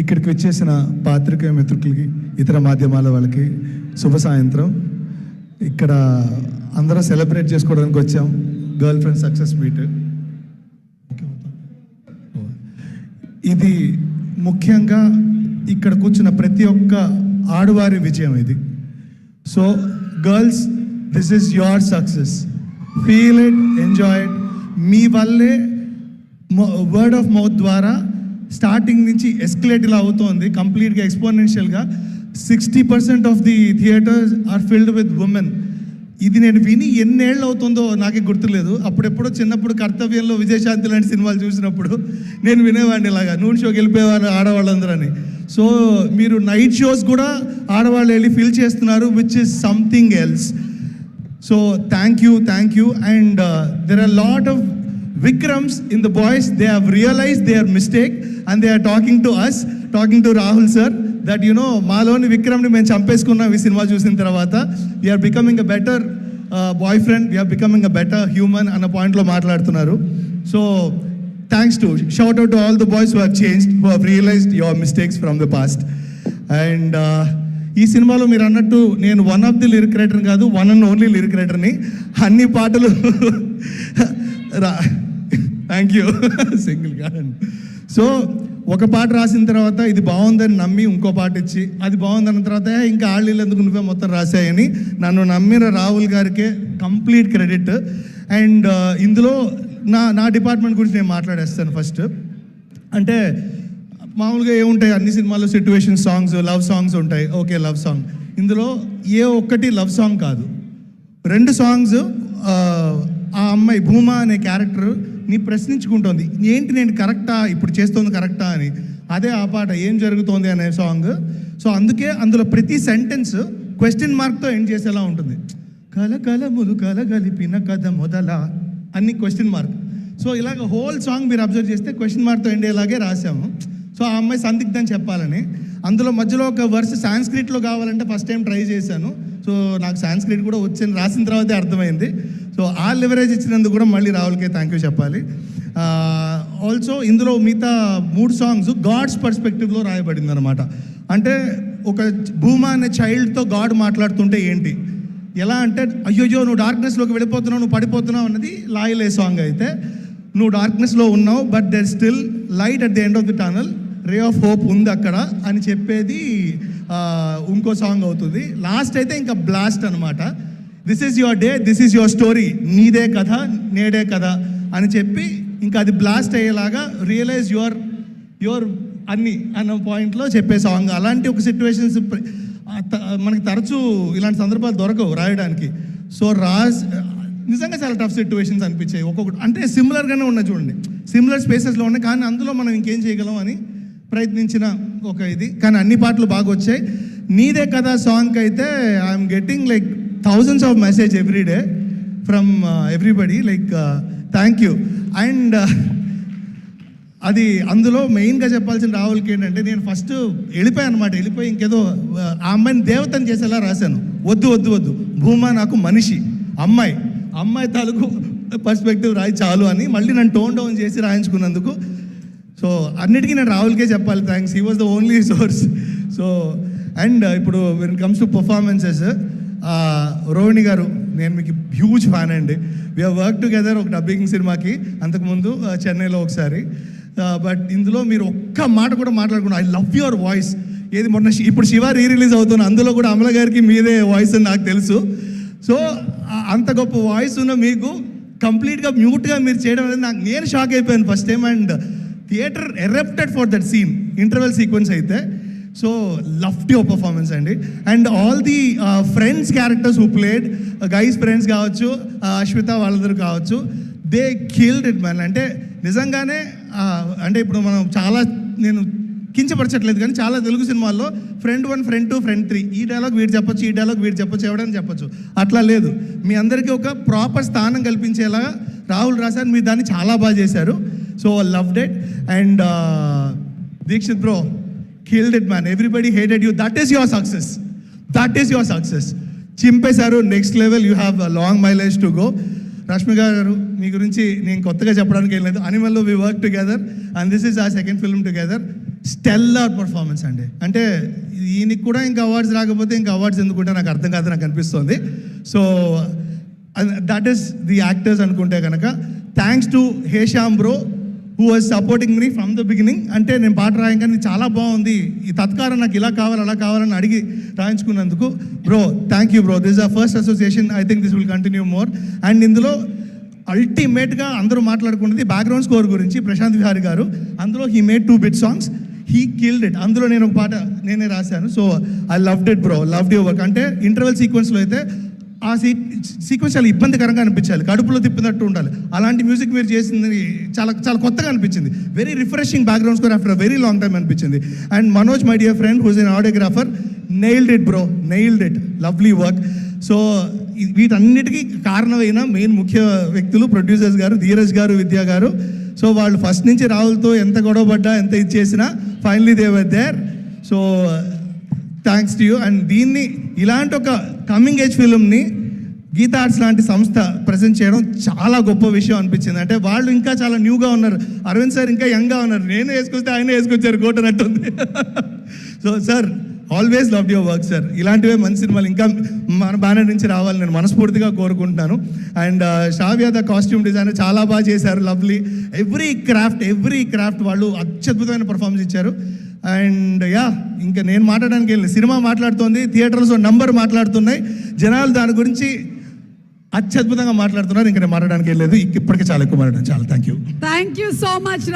ఇక్కడికి వచ్చేసిన పాత్రికేయ మిత్రులకి ఇతర మాధ్యమాల వాళ్ళకి శుభ సాయంత్రం. ఇక్కడ అందరం సెలబ్రేట్ చేసుకోవడానికి వచ్చాం. Girlfriend success meet. ఇది ముఖ్యంగా ఇక్కడ కూర్చున్న ప్రతి ఒక్క ఆడవారి విజయం ఇది. So girls this is your success. Feel it enjoy it. మీ వల్లే వర్డ్ ఆఫ్ మౌత్ ద్వారా స్టార్టింగ్ నుంచి ఎస్కలేట్ ఇలా అవుతోంది కంప్లీట్గా ఎక్స్పోనెన్షియల్గా. Sixty percent of the theatres are filled with women. ఇది నేను విని ఎన్నేళ్ళు అవుతుందో నాకే గుర్తులేదు. అప్పుడెప్పుడో చిన్నప్పుడు కర్తవ్యంలో విజయశాంతి లాంటి సినిమాలు చూసినప్పుడు నేను వినేవాడిని ఇలాగా. నూన్ షోకి వెళ్ళిపోయేవారు ఆడవాళ్ళందరని. సో మీరు నైట్ షోస్ కూడా ఆడవాళ్ళు వెళ్ళి ఫిల్ చేస్తున్నారు which is something else so thank you thank you and there are lot of Vikrams in the boys they have realise they are mistake and they are talking to us talking to Rahul sir that you know మాలోని విక్రమ్ని మేము చంపేసుకున్నాం ఈ cinema చూసిన తర్వాత we're becoming a better boyfriend we're becoming a better human అన్న పాయింట్లో మాట్లాడుతున్నారు. So thanks to shout out to all the boys who have changed who have realised your mistakes from the past and ఈ సినిమాలో మీరు అన్నట్టు నేను one of the lyric రైటర్ని కాదు వన్ అండ్ ఓన్లీ లిరిక్ రైటర్ని అన్ని పాటలు రా థ్యాంక్ యూ సింగిల్ కాదండి సో ఒక పాట రాసిన తర్వాత ఇది బాగుందని నమ్మి ఇంకో పాట ఇచ్చి అది బాగుందన్న తర్వాత ఇంకా ఆళ్ళు ఎందుకు నువ్వే మొత్తం రాశాయని నన్ను నమ్మిన రాహుల్ గారికే కంప్లీట్ క్రెడిట్. అండ్ ఇందులో నా నా డిపార్ట్మెంట్ గురించి నేను మాట్లాడేస్తాను ఫస్ట్. అంటే మామూలుగా ఏముంటాయి? అన్ని సినిమాల్లో సిట్యువేషన్ సాంగ్స్ లవ్ సాంగ్స్ ఉంటాయి. Okay love song. ఇందులో ఏ ఒక్కటి లవ్ సాంగ్ కాదు. రెండు సాంగ్స్ ఆ అమ్మాయి భూమా అనే క్యారెక్టర్ నీ ప్రశ్నించుకుంటోంది. ఏంటి నేను కరెక్టా? ఇప్పుడు చేస్తోంది కరెక్టా అని. అదే ఆ పాట ఏం జరుగుతోంది అనే సాంగ్. సో అందుకే అందులో ప్రతి సెంటెన్స్ క్వశ్చన్ మార్క్తో ఎండ్ చేసేలా ఉంటుంది. కల కలములు కలగలిపిన కథ మొదల అన్ని క్వశ్చన్ మార్క్ సో ఇలాగ హోల్ సాంగ్ మీరు అబ్జర్వ్ చేస్తే క్వశ్చన్ మార్క్తో ఎండ్ అయ్యేలాగే రాసాము సో ఆ అమ్మాయి సందిగ్ధం చెప్పాలని. అందులో మధ్యలో ఒక వర్స్ సాంస్క్రిట్లో కావాలంటే ఫస్ట్ టైం ట్రై చేశాను. సో నాకు సాంస్క్రిట్ కూడా వచ్చింది రాసిన తర్వాతే అర్థమైంది. సో ఆ లివరేజ్ ఇచ్చినందుకు కూడా మళ్ళీ రాహుల్కే థ్యాంక్ యూ చెప్పాలి. ఆల్సో ఇందులో మిగతా మూడు సాంగ్స్ గాడ్స్ పర్స్పెక్టివ్లో రాయబడింది అనమాట అంటే ఒక భూమా అనే చైల్డ్తో గాడ్ మాట్లాడుతుంటే ఏంటి? ఎలా అంటే అయ్యోయ్యో నువ్వు డార్క్నెస్లోకి వెళ్ళిపోతున్నావు నువ్వు పడిపోతున్నావు అన్నది లాయలే సాంగ్ అయితే. నువ్వు డార్క్నెస్లో ఉన్నావు but there still light at the end of the tunnel ray of hope ఉంది అక్కడ అని చెప్పేది ఇంకో సాంగ్ అవుతుంది. లాస్ట్ అయితే ఇంకా బ్లాస్ట్ అనమాట this is your day this is your story నీదే కథ నేడే కథ అని చెప్పి ఇంకా అది బ్లాస్ట్ అయ్యేలాగా రియలైజ్ యువర్ యువర్ అన్ని అన్న పాయింట్లో చెప్పే సాంగ్ అలాంటి ఒక సిచ్యువేషన్స్ మనకి తరచూ ఇలాంటి సందర్భాలు దొరకవు రాయడానికి. సో రాజ్ నిజంగా చాలా టఫ్ సిచ్యువేషన్స్ అనిపించాయి. ఒక్కొక్కటి అంటే సిమిలర్గానే ఉన్నాయి చూడండి. సిమిలర్ స్పేసెస్లో ఉన్నాయి కానీ అందులో మనం ఇంకేం చేయగలం అని ప్రయత్నించిన ఒక ఇది. కానీ అన్ని పాటలు బాగా వచ్చాయి. నీదే కదా సాంగ్ అయితే I'm getting like thousands of message every day from everybody like thank you and అది అందులో మెయిన్గా చెప్పాల్సిన రాహుల్కి ఏంటంటే నేను ఫస్ట్ వెళ్ళిపోయాను అనమాట వెళ్ళిపోయి ఇంకేదో ఆ అమ్మాయిని దేవతని చేసేలా రాశాను. వద్దు వద్దు వద్దు. భూమా నాకు మనిషి అమ్మాయి. అమ్మాయి తాలూకు పర్స్పెక్టివ్ రాయి చాలు అని మళ్ళీ నన్ను టోన్ డౌన్ చేసి రాయించుకున్నందుకు. సో అన్నిటికీ నేను రాహుల్కే చెప్పాలి thanks he was the only source so and uh, ఇప్పుడు when comes to performances Rohini garu నేను మీకు హ్యూజ్ ఫ్యాన్ అండి. వీఆర్ వర్క్ టుగెదర్ ఒక డబ్బింగ్ సినిమాకి అంతకుముందు చెన్నైలో ఒకసారి. బట్ ఇందులో మీరు ఒక్క మాట కూడా మాట్లాడకుండా ఐ లవ్ యువర్ వాయిస్ ఏది మొన్న ఇప్పుడు శివ రీ రిలీజ్ అవుతున్న అందులో కూడా అమల గారికి మీదే వాయిస్ అని నాకు తెలుసు. సో అంత గొప్ప వాయిస్ ఉన్న మీకు కంప్లీట్గా మ్యూట్గా మీరు చేయడం అనేది నాకు నేను షాక్ అయిపోయాను first time and theatre erupted for that scene interval sequence అయితే సో లఫ్ట్ యువర్ పర్ఫార్మెన్స్ అండి and all the friends characters who played guys friends కావచ్చు uh, అశ్విత వాళ్ళందరూ కావచ్చు దే కిల్డ్ ఇట్ మ్యాన్ అంటే నిజంగానే uh, అంటే ఇప్పుడు మనం చాలా నేను కించపరచట్లేదు కానీ చాలా తెలుగు సినిమాల్లో friend one friend two friend three ఈ డైలాగ్ వీడు చెప్పొచ్చు ఈ డైలాగ్ వీడు చెప్పొచ్చు ఎవడని చెప్పొచ్చు. అట్లా లేదు. మీ అందరికీ ఒక ప్రాపర్ స్థానం కల్పించేలా రాహుల్ రాశారు మీరు దాన్ని చాలా బాగా చేశారు. So loved it and Dheekshith bro killed it man everybody hated you that is your success that is your success చింపేశారు next level you have long mileage to go Rashmi garu మీ గురించి నేను కొత్తగా చెప్పడానికి ఏం లేదు. అనిమల్లో we work together and this is a second film together stellar performance అండి. అంటే ఈయనకి కూడా ఇంకా అవార్డ్స్ రాకపోతే ఇంకా అవార్డ్స్ ఎందుకుంటే నాకు అర్థం కాదు నాకు అనిపిస్తుంది. So that is the actors అనుకుంటే కనుక thanks to Hesham bro who was supporting me from the beginning అంటే నేను పాట రాయంగానే చాలా బాగుంది. ఈ తత్కారం నాకు ఇలా కావాలి అలా కావాలని అడిగి రాయించుకున్నందుకు bro thank you bro this a first association I think this will continue more and ఇందులో అల్టిమేట్గా అందరూ మాట్లాడుకున్నది బ్యాక్గ్రౌండ్ స్కోర్ గురించి ప్రశాంత్ విహారీ గారు. అందులో he made two bit songs he killed it అందులో నేను ఒక పాట నేనే రాశాను. So I loved it bro loved your work అంటే ఇంటర్వెల్ సీక్వెన్స్లో అయితే ఆ సీ సీక్వెన్స్ చాలా ఇబ్బందికరంగా అనిపించాలి. కడుపులో తిప్పినట్టు ఉండాలి. అలాంటి మ్యూజిక్ మీరు చేసింది చాలా చాలా కొత్తగా అనిపించింది. Very refreshing background score after very long time అనిపించింది. And Manoj my dear friend whose an audiographer nailed it bro nailed it lovely work so వీటన్నిటికీ కారణమైన మెయిన్ ముఖ్య వ్యక్తులు ప్రొడ్యూసర్స్ గారు ధీరజ్ గారు విద్యా గారు. సో వాళ్ళు ఫస్ట్ నుంచి రాహుల్తో ఎంత గొడవపడ్డా ఎంత ఇది చేసినా finally they were there so thanks to you and దీన్ని ఇలాంటి ఒక కమింగ్ ఏజ్ ఫిలింని గీతా ఆర్ట్స్ లాంటి సంస్థ ప్రజెంట్ చేయడం చాలా గొప్ప విషయం అనిపించింది. అంటే వాళ్ళు ఇంకా చాలా న్యూగా ఉన్నారు. అరవింద్ సార్ ఇంకా యంగ్గా ఉన్నారు. నేను వేసుకొస్తే ఆయన వేసుకొచ్చారు. కోటనట్టుంది so sir always love your work sir ఇలాంటివే మంచి సినిమాలు ఇంకా మన బ్యానర్ నుంచి రావాలి నేను మనస్ఫూర్తిగా కోరుకుంటున్నాను. And uh, Shavya the costume designer చాలా బాగా చేశారు. Lovely every craft every craft వాళ్ళు అత్యద్భుతమైన పర్ఫార్మెన్స్ ఇచ్చారు. అండ్ యా ఇంకా నేను మాట్లాడడానికి వెళ్ళి సినిమా మాట్లాడుతోంది థియేటర్స్ నంబర్ మాట్లాడుతున్నాయి. జనాలు దాని గురించి అత్యద్భుతంగా మాట్లాడుతున్నారు. ఇంకా నేను మాట్లాడడానికి వెళ్ళలేదు. ఇప్పటికే చాలా ఎక్కువ మాట్లాడాను. చాలా thank you thank you so much